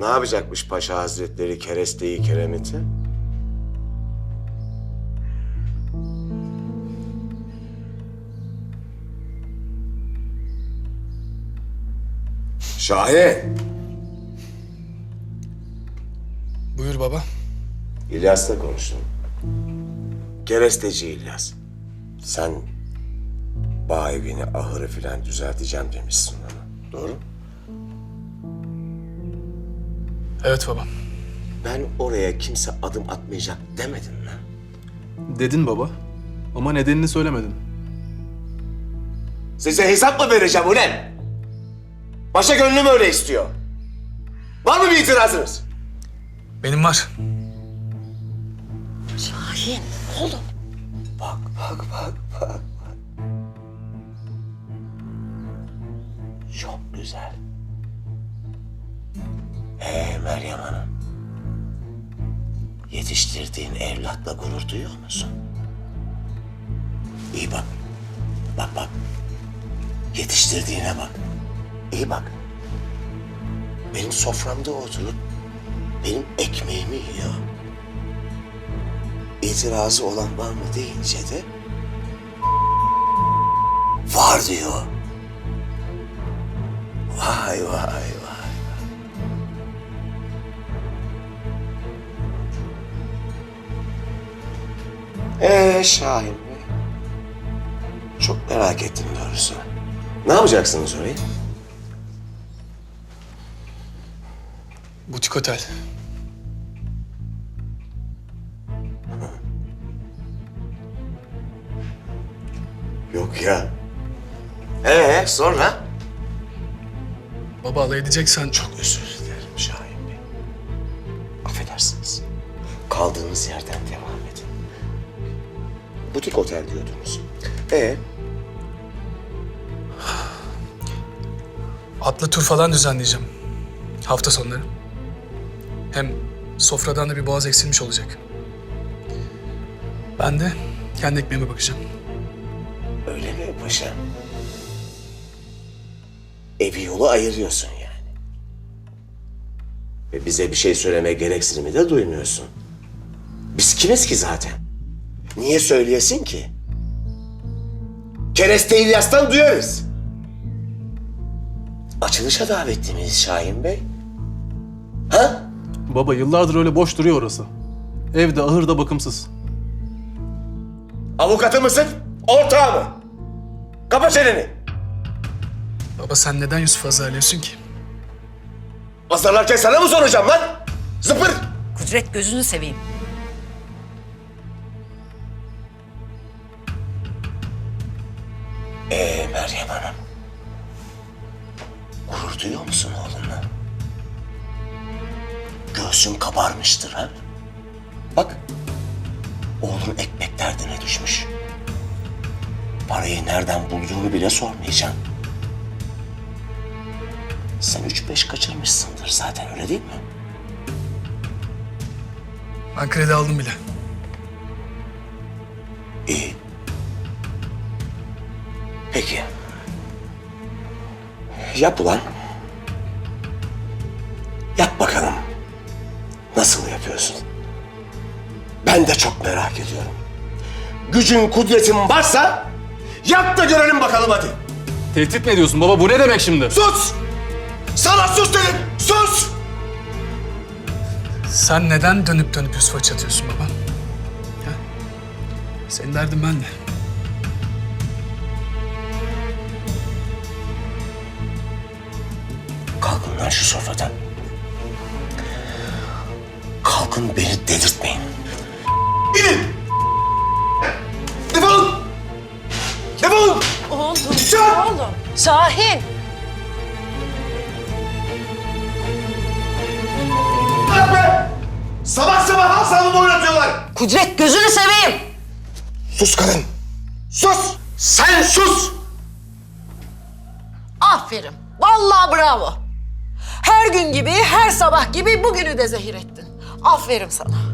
Ne yapacakmış Paşa Hazretleri keresteyi keremeti? Şahin! Buyur baba. İlyas'la konuştum. Keresteci İlyas. Sen bağ evini, ahırı filan düzelteceğim demişsin ona. Doğru. Evet baba. Ben oraya kimse adım atmayacak demedim mi? Dedin baba. Ama nedenini söylemedin. Size hesap mı vereceğim ulan? Başa gönlüm öyle istiyor. Var mı bir itirazınız? Benim var. Şahin oğlum. Bak, bak, bak, bak, bak. Çok güzel. Meryem Hanım. Yetiştirdiğin evlatla gurur duyuyor musun? İyi bak. Bak bak. Yetiştirdiğine bak. İyi bak. Benim soframda oturup benim ekmeğimi yiyor. İtirazı olan var mı deyince de var diyor. Vay vay Ee Şahin Bey. Çok merak ettim doğrusu. Ne yapacaksınız orayı? Butik otel. Yok ya. Ee sonra? Baba alay edeceksen çok Özür dilerim Şahin Bey. Affedersiniz. Kaldığınız yerden devam. Butik otel diyordunuz. Ee, atlı tur falan düzenleyeceğim. Hafta sonları. Hem sofradan da bir boğaz eksilmiş olacak. Ben de kendi ekmeğime bakacağım. öyle mi paşam? Evi yolu ayırıyorsun yani. Ve bize bir şey söyleme gereksinimi de duymuyorsun. Biz kimiz ki zaten? Niye söyleyesin ki? Kereste İlyas'tan duyarız. Açılışa davetli miyiz Şahin Bey? Ha? Baba yıllardır öyle boş duruyor orası. Evde, ahırda bakımsız. Avukatı mısın? Ortağı mı? Kapa çeneni. Baba sen neden Yusuf'u azarlıyorsun ki? Azarlarken sana mı soracağım lan? Zıpır! Kudret gözünü seveyim. Ee Meryem Hanım. Gurur duyuyor musun oğlunla? Göğsün kabarmıştır ha? Bak. Oğlun ekmek derdine düşmüş. Parayı nereden bulduğunu bile sormayacağım. Sen üç beş kaçırmışsındır zaten öyle değil mi? Ben kredi aldım bile. İyi. Peki. Yap ulan. Yap bakalım. Nasıl yapıyorsun? Ben de çok merak ediyorum. Gücün, kudretin varsa yap da görelim bakalım hadi. Tehdit mi ediyorsun baba? Bu ne demek şimdi? Sus! Sana sus dedim! Sus! Sen neden dönüp dönüp Yusuf'a çatıyorsun baba? Ha? Senin derdin benle. Şu sofradan. Kalkın beni dedirtmeyin. İnin! Defolun! Defolun! Oğlum, Can! oğlum. Şahin. Bırak be! Sabah sabah asabımı oynatıyorlar. Kudret gözünü seveyim. Sus kadın. Sus! Sen sus! Aferin. Vallahi bravo. Her gün gibi, her sabah gibi bugünü de zehir ettin. Aferin sana.